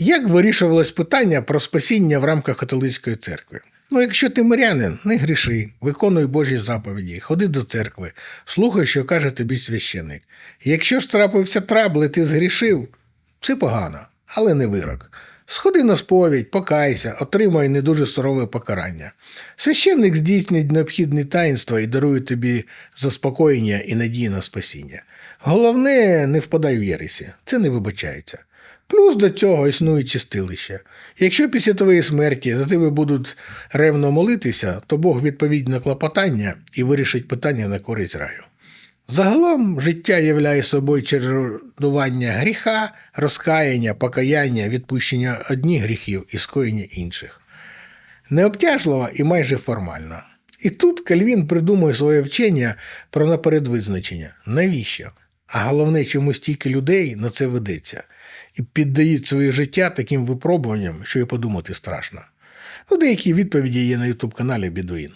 Як вирішувалось питання про спасіння в рамках католицької церкви? Ну, якщо ти мирянин, не гріши, виконуй Божі заповіді, ходи до церкви, слухай, що каже тобі священик. Якщо ж трапився трабл і ти згрішив, це погано, але не вирок. Сходи на сповідь, покайся, отримай не дуже сурове покарання. Священник здійснить необхідні таїнства і дарує тобі заспокоєння і надію на спасіння. Головне, не впадай в єресі, це не вибачається. Плюс до цього існує чистилище. Якщо після твоєї смерті за тебе будуть ревно молитися, то Бог відповість на клопотання і вирішить питання на користь раю. Загалом життя являє собою чередування гріха, розкаяння, покаяння, відпущення одних гріхів і скоєння інших. Необтяжлива і майже формальна. І тут Кальвін придумує своє вчення про напередвизначення. Навіщо? А головне, чому стільки людей на це ведеться і піддають своє життя таким випробуванням, що і подумати страшно. Ну, деякі відповіді є на ютуб каналі Бідуїн.